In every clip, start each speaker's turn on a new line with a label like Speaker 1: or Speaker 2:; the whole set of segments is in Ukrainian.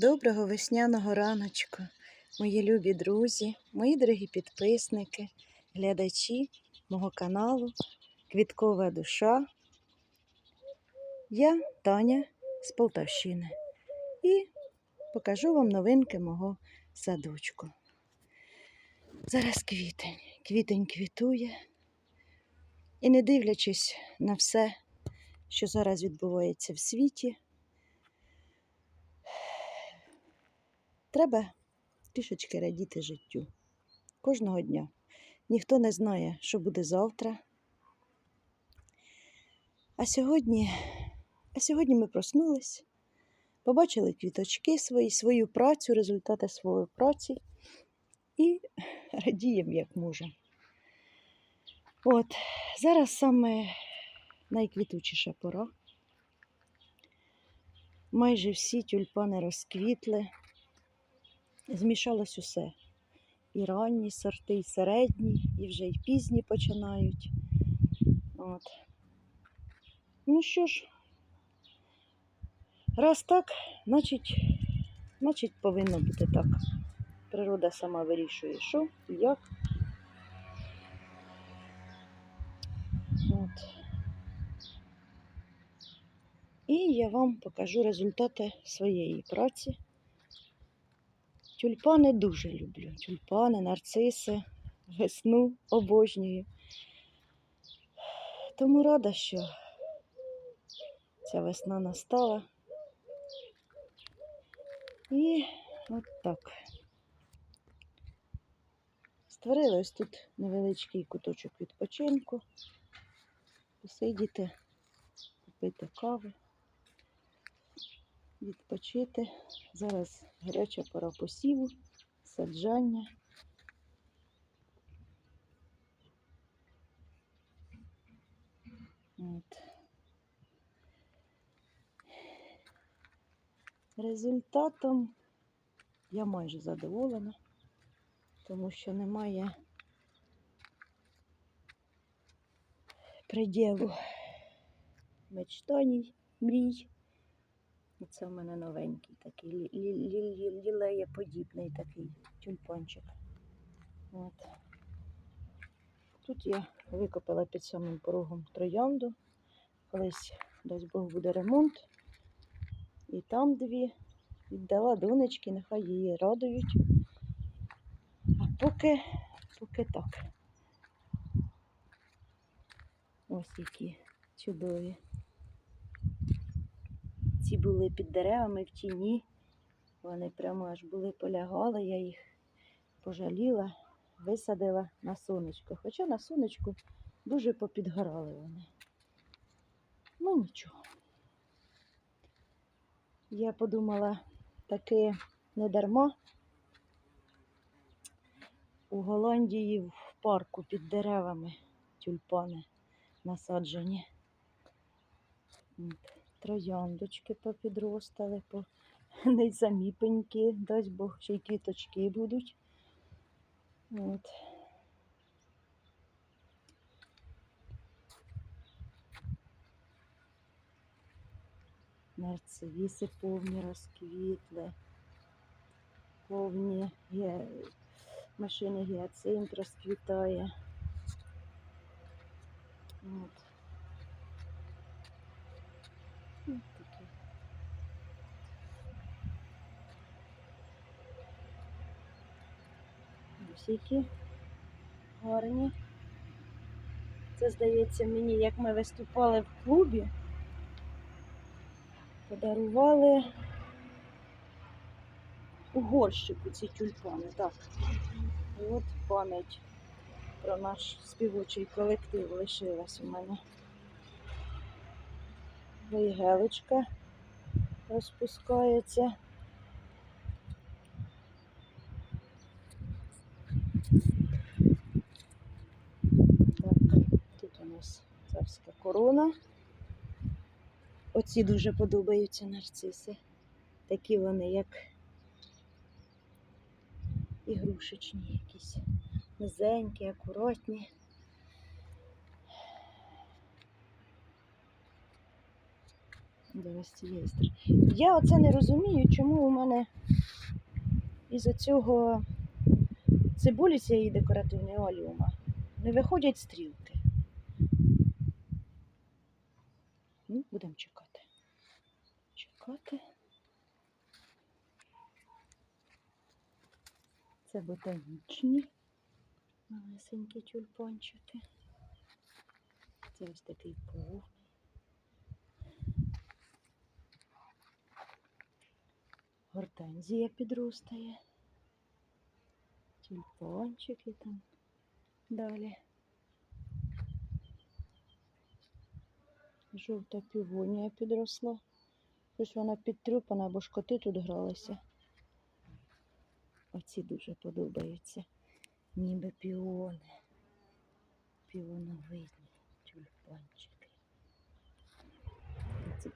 Speaker 1: Доброго весняного раночку, мої любі друзі, мої дорогі підписники, глядачі мого каналу Квіткова душа. Я Таня з Полтавщини і покажу вам новинки мого садочку. Зараз квітень, квітень квітує. І не дивлячись на все, що зараз відбувається в світі, Треба трішечки радіти життю кожного дня. Ніхто не знає, що буде завтра. А сьогодні, а сьогодні ми проснулись, побачили квіточки свої, свою працю, результати своєї праці і радіємо, як можемо. От, зараз саме найквітучіша пора. Майже всі тюльпани розквітли змішалось усе. І ранні сорти, і середні, і вже й пізні починають. От. Ну що ж, раз так, значить, значить повинно бути так. Природа сама вирішує, що і як. От. І я вам покажу результати своєї праці. Тюльпани дуже люблю. Тюльпани, нарциси, весну обожнюю. Тому рада, що ця весна настала. І от так. Створили ось тут невеличкий куточок відпочинку. Посидіти, попити кави, відпочити. Зараз гаряча пора посіву, саджання. От. Результатом я майже задоволена, тому що немає приділу мечтаній, мрій. Це в мене новенький такий лі- лі- лі- лі- лілеєподібний такий тюльпанчик. От. Тут я викопала під самим порогом троянду. Колись, дасть Бог, буде ремонт. І там дві віддала донечки, нехай її радують. А поки, поки так. Ось які чудові. Ці були під деревами в тіні. Вони прямо аж були полягали, я їх пожаліла, висадила на сонечко. Хоча на сонечку дуже попідгорали вони. Ну нічого. Я подумала, таки не дарма. У Голландії в парку під деревами тюльпани насаджені. Трояндочки попідростали, по не самі пеньки, дасть Бог, ще й квіточки будуть. От. Нарцивіси повні розквітли, повні ге... машини гіацинт розквітає. От. Ось такі. Ось які гарні. Це, здається, мені, як ми виступали в клубі, подарували у горщику ці тюльпани. Так. І от пам'ять про наш співочий колектив лишилась у мене. Вейгелочка розпускається. Так, тут у нас царська корона. Оці дуже подобаються нарциси. Такі вони, як ігрушечні якісь. Низенькі, акуратні. Я оце не розумію, чому у мене із цього цибулі цієї декоративної оліума не виходять стрілки. Ну, будемо чекати. Чекати. Це ботанічні малесенькі тюльпанчики. Це ось такий повний. Гортензія підростає. Тюльпанчики там далі. Жовта півонія підросла. Щось вона підтрюпана, бо ж коти тут гралися. Оці дуже подобаються. Ніби піони. Піоновидні тюльпанчики. Це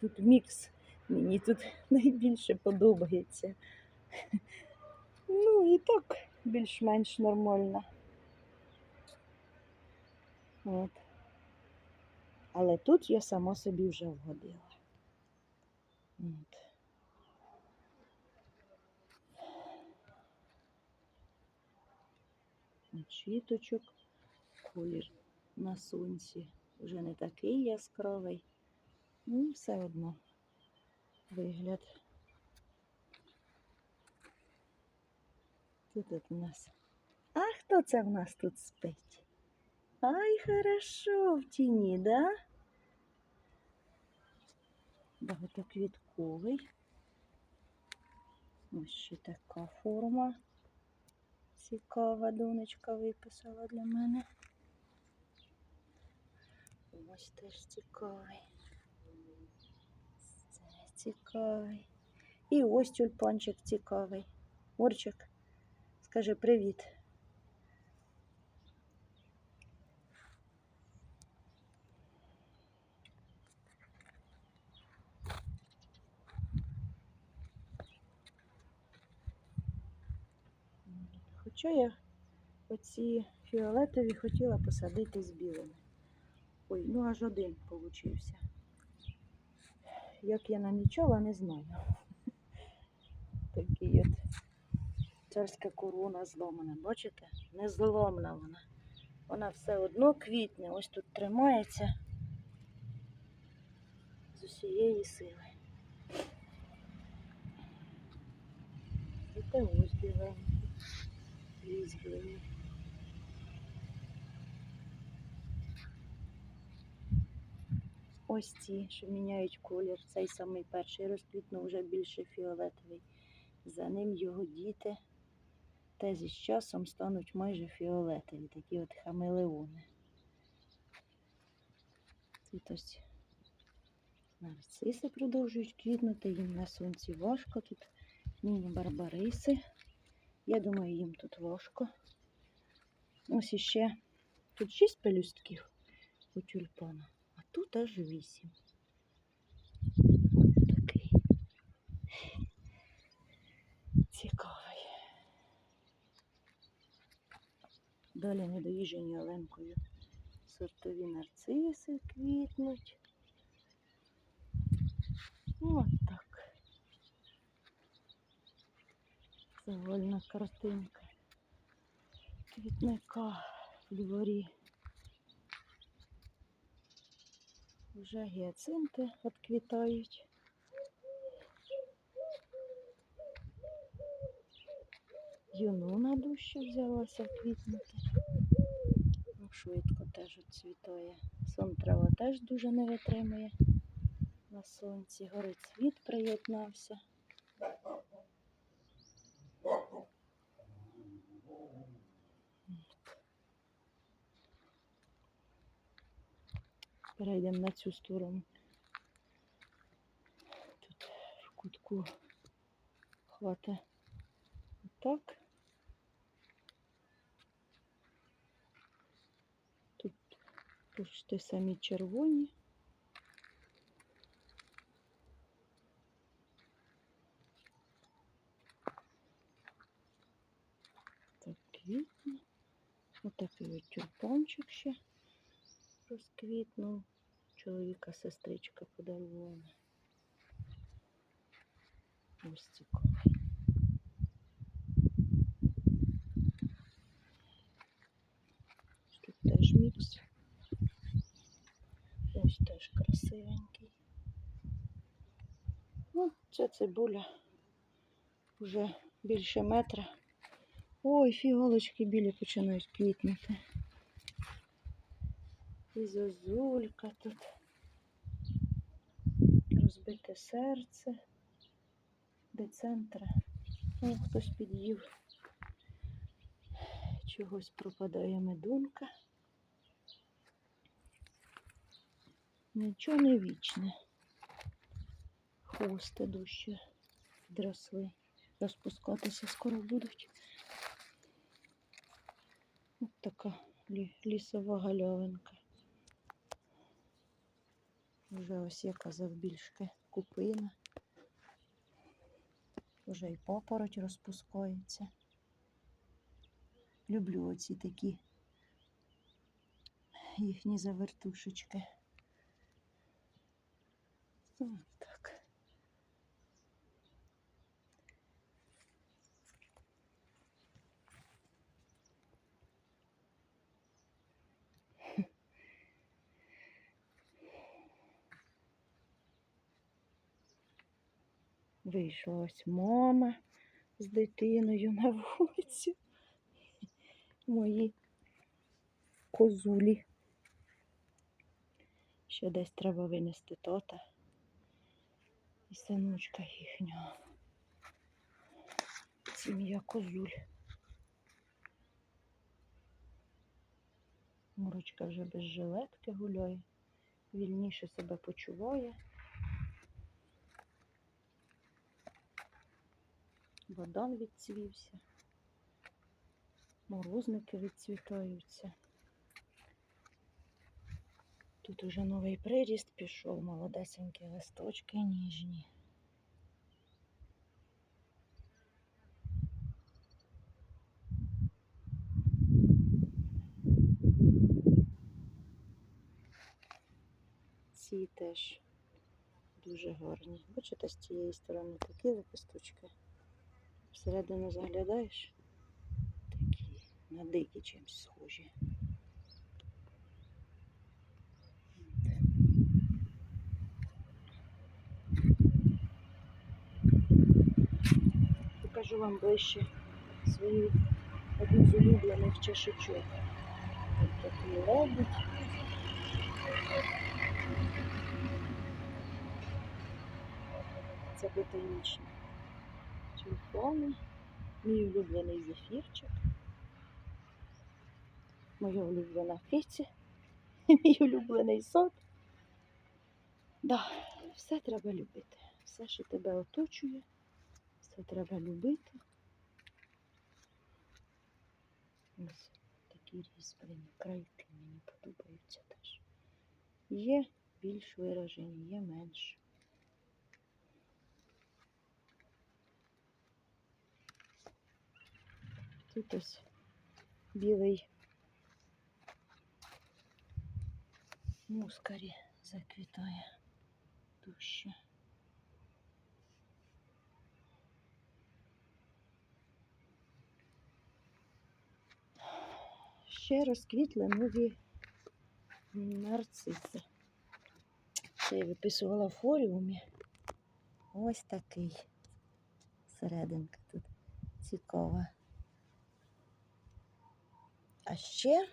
Speaker 1: тут мікс. Мені тут найбільше подобається. Ну і так більш-менш нормально. От. Але тут я сама собі вже вгодила. От. Чіточок, колір на сонці вже не такий яскравий. Ну, все одно вигляд. Тут у нас? А хто це в нас тут спить? Ай, хорошо в тіні, да? Багатоквітковий. Ось ще така форма. Цікава донечка виписала для мене. Ось теж цікавий. Це цікавий. І ось тюльпанчик цікавий. Орчик, скажи привіт. Хоча я оці фіолетові хотіла посадити з білими. Ой, ну аж один получився. Як я намічала, не знаю. Такий от царська корона зломана. Бачите? Не зломна вона. Вона все одно квітне. Ось тут тримається з усієї сили. І те ось біленький. Різьблений. Ось ці, що міняють колір. Цей самий перший розквітнув вже більше фіолетовий. За ним його діти теж із часом стануть майже фіолетові, такі от хамелеони. Тут ось нарциси продовжують квітнути, їм на сонці важко. Тут міні-барбариси. Я думаю, їм тут важко. Ось іще тут шість пелюстків у тюльпана, а тут аж вісім. Такий цікавий. Далі недоїжджені оленкою сортові нарциси квітнуть. От так. Довольна картинка. Квітника в дворі. Вже гіацинти відквітають. Юнона дужче взялася квітнути. Ну, швидко теж відцвітає. Сон трава теж дуже не витримує на сонці. Горить цвіт приєднався. Перейдемо на цю сторону. Тут в кутку хвата так. Тут почти самі червоні. Так, квітне. Отакий от тюльпанчик ще розквітнув. Чоловіка сестричка подарувала. Ось цікавий. Тут теж мікс. Ось теж красивенький. Ну, це цибуля вже більше метра. Ой, фіголочки білі починають квітнути. І зозулька тут. Розбите серце. Де центра? О, хтось під'їв. Чогось пропадає медунка. Нічого не вічне. Хвости дужче підросли. Розпускатися скоро будуть. Ось така лісова галявинка. Вже ось я казав більшки купина. Уже і попороть розпускається. Люблю оці такі їхні завертушечки. Ось так. Вийшла ось мама з дитиною на вулицю. Мої козулі. Ще десь треба винести тота і синочка їхнього. Сім'я козуль. Мурочка вже без жилетки гуляє, вільніше себе почуває. Богдан відцвівся. Морозники відцвітаються. Тут уже новий приріст пішов, молодесенькі листочки ніжні. Ці теж дуже гарні. Бачите, з цієї сторони такі лепесточки. Всередину заглядаєш, такі на дикі чимось схожі. Покажу вам ближче свою одну з улюблених чашечок. Ось такий лебідь. Це ботанічний. Тюльпани, мій улюблений зефірчик, моя улюблена киця, мій улюблений сад. Да, все треба любити. Все, що тебе оточує, все треба любити. Ось такі різьблені крайки мені подобаються теж. Є більш виражені, є менш. Тут ось білий мускарі заквітає дужче. Ще розквітли нові нарциси. Це я виписувала в форіумі. Ось такий. Серединка тут цікава. А ще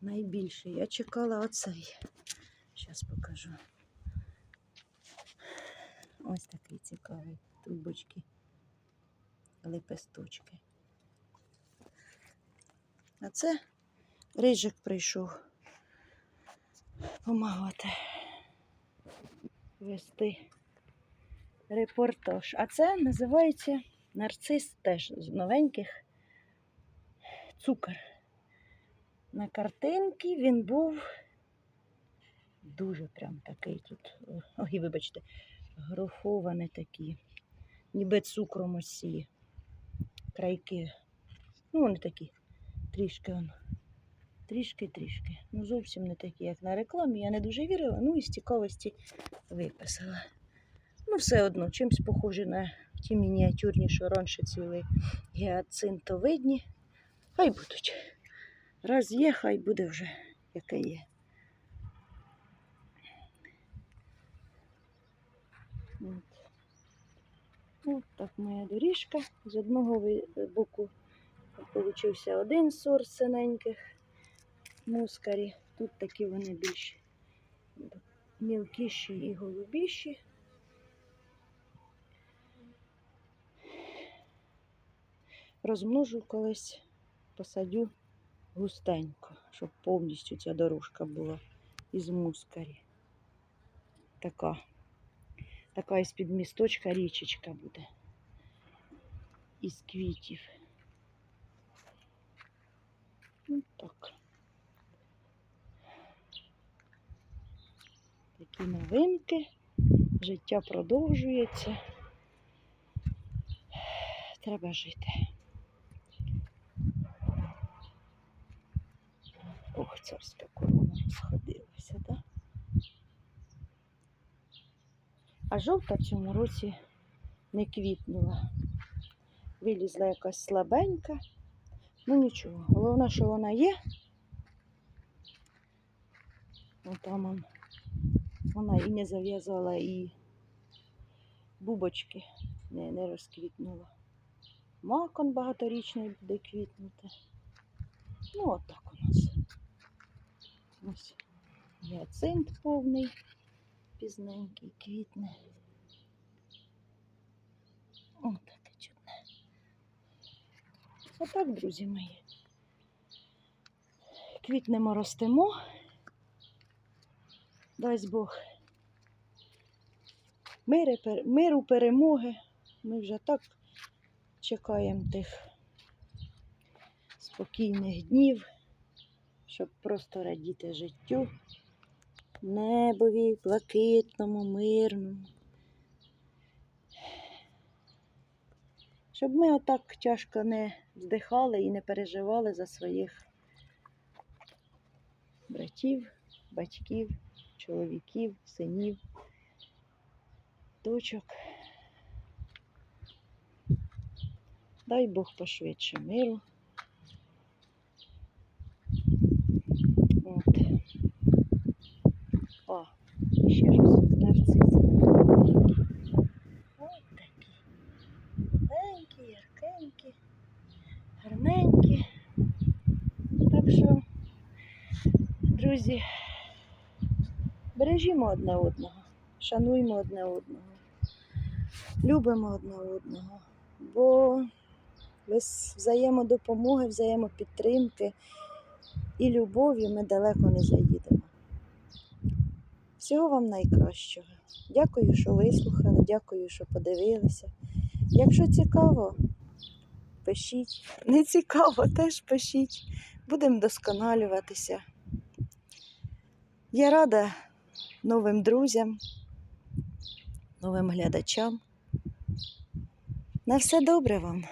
Speaker 1: найбільше я чекала оцей. Зараз покажу. Ось такий цікавий. Трубочки, лепесточки. А це рижик прийшов помагати вести репортаж. А це називається нарцис теж з новеньких цукор. На картинці він був дуже прям такий тут. Ой, вибачте, грофовані такі, ніби цукром осі. Крайки. Ну, вони такі, трішки. Трішки-трішки. Ну, зовсім не такі, як на рекламі. Я не дуже вірила, ну і з цікавості виписала. Ну, все одно, чимось похожі на ті мініатюрні, що раніше цвіли гіацинтовидні. Хай будуть. Раз є, хай буде вже яке є. От. От так моя доріжка. З одного боку получився один сорт синеньких мускарі. Тут такі вони більш мілкіші і голубіші. Розмножу колись, посадю густенько, щоб повністю ця дорожка була із мускарі. Така. Така із під місточка річечка буде. Із квітів. Ну так. Такі новинки. Життя продовжується. Треба жити. Ох, царська корона розходилася, так? А жовта в цьому році не квітнула. Вилізла якась слабенька. Ну нічого. Головне, що вона є. Отам он. вона і не зав'язала, і бубочки не, не розквітнула. Макон багаторічний буде квітнути. Ну, отак. Ось гіацинт повний, пізненький, квітне. О, таке чудне. Отак, друзі мої. Квітнемо ростемо. Дасть Бог. Миру, перемоги. Ми вже так чекаємо тих спокійних днів, щоб просто радіти життю. Небові, блакитному, мирному. Щоб ми отак тяжко не вздихали і не переживали за своїх братів, батьків, чоловіків, синів, дочок. Дай Бог пошвидше миру. От. О, ще раз нарциси. Ось такі. Маленькі, яркенькі, гарненькі. Так що, друзі, бережімо одне одного, шануймо одне одного, любимо одне одного, бо без взаємодопомоги, взаємопідтримки і любові ми далеко не заїдемо. Всього вам найкращого. Дякую, що вислухали, дякую, що подивилися. Якщо цікаво, пишіть. Не цікаво, теж пишіть. Будемо досконалюватися. Я рада новим друзям, новим глядачам. На все добре вам!